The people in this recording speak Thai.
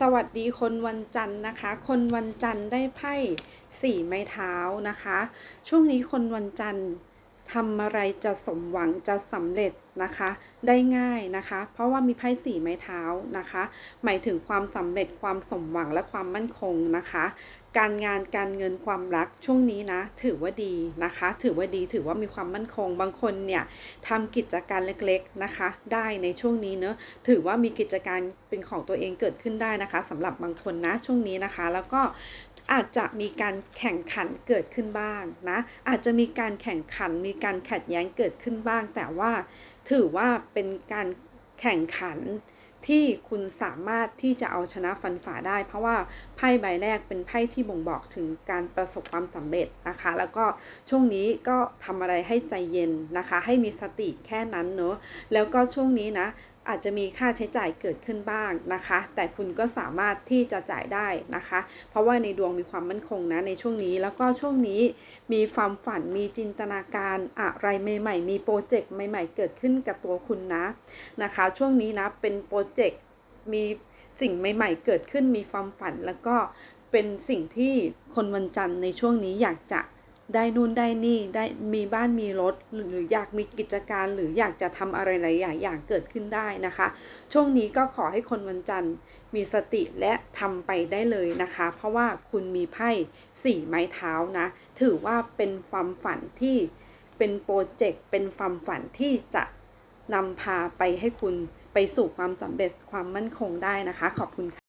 สวัสดีคนวันจันทร์นะคะ คนวันจันทร์ได้ไพ่สี่ไม้เท้านะคะ ช่วงนี้คนวันจันทร์ ทำอะไรจะสมหวังจะสำเร็จนะคะ ได้ง่ายนะคะ เพราะว่ามีไพ่สี่ไม้เท้านะคะ หมายถึงความสำเร็จความสมหวังและความมั่นคงนะคะ การงานการเงินความรักช่วงนี้นะ ถือว่าดีนะคะ ถือว่าดีถือว่ามีความมั่นคง บางคนเนี่ยทำกิจการเล็กๆนะคะ ได้ในช่วงนี้เนอะถือว่ามีกิจการเป็นของตัวเองเกิดขึ้นได้นะคะสำหรับบางคนนะช่วงนี้นะคะ แล้วก็ อาจจะมีการแข่งขันเกิดขึ้นบ้างนะ อาจจะมีการแข่งขันมีการขัดแย้งเกิดขึ้นบ้าง แต่ว่าถือว่าเป็นการแข่งขันที่คุณสามารถที่จะเอาชนะฟันฝ่าได้ เพราะว่าไพ่ใบแรกเป็นไพ่ที่บ่งบอกถึงการประสบความสำเร็จนะคะ แล้วก็ช่วงนี้ก็ทำอะไรให้ใจเย็นนะคะ ให้มีสติแค่นั้นเนอะแล้วก็ช่วงนี้นะ อาจจะมีค่าใช้จ่ายเกิดขึ้นบ้างนะคะ แต่คุณก็สามารถที่จะจ่ายได้นะคะ เพราะว่าในดวงมีความมั่นคงนะในช่วงนี้ แล้วก็ช่วงนี้มีความฝันมีจินตนาการอะไรใหม่ ๆ มีโปรเจกต์ใหม่ ๆ เกิดขึ้นกับตัวคุณนะนะคะ ช่วงนี้นะเป็นโปรเจกต์มีสิ่งใหม่ ๆ เกิดขึ้นมีความฝันแล้วก็เป็นสิ่งที่คนวันจันทร์ในช่วงนี้อยากจะ ได้นู่นได้นี่ได้มีบ้านมีรถหรือออยากมีกิจการ หรืออยากจะทำอะไรหลายอย่างอย่างเกิดขึ้นได้นะคะ ช่วงนี้ก็ขอให้คนวันจันทร์มีสติและทำไปได้เลยนะคะ เพราะว่าคุณมีไพ่สี่ไม้เท้านะ ถือว่าเป็นความฝันที่เป็นโปรเจกต์เป็นความฝันที่จะนำพาไปให้คุณไปสู่ความสำเร็จความมั่นคงได้นะคะ ขอบคุณค่ะ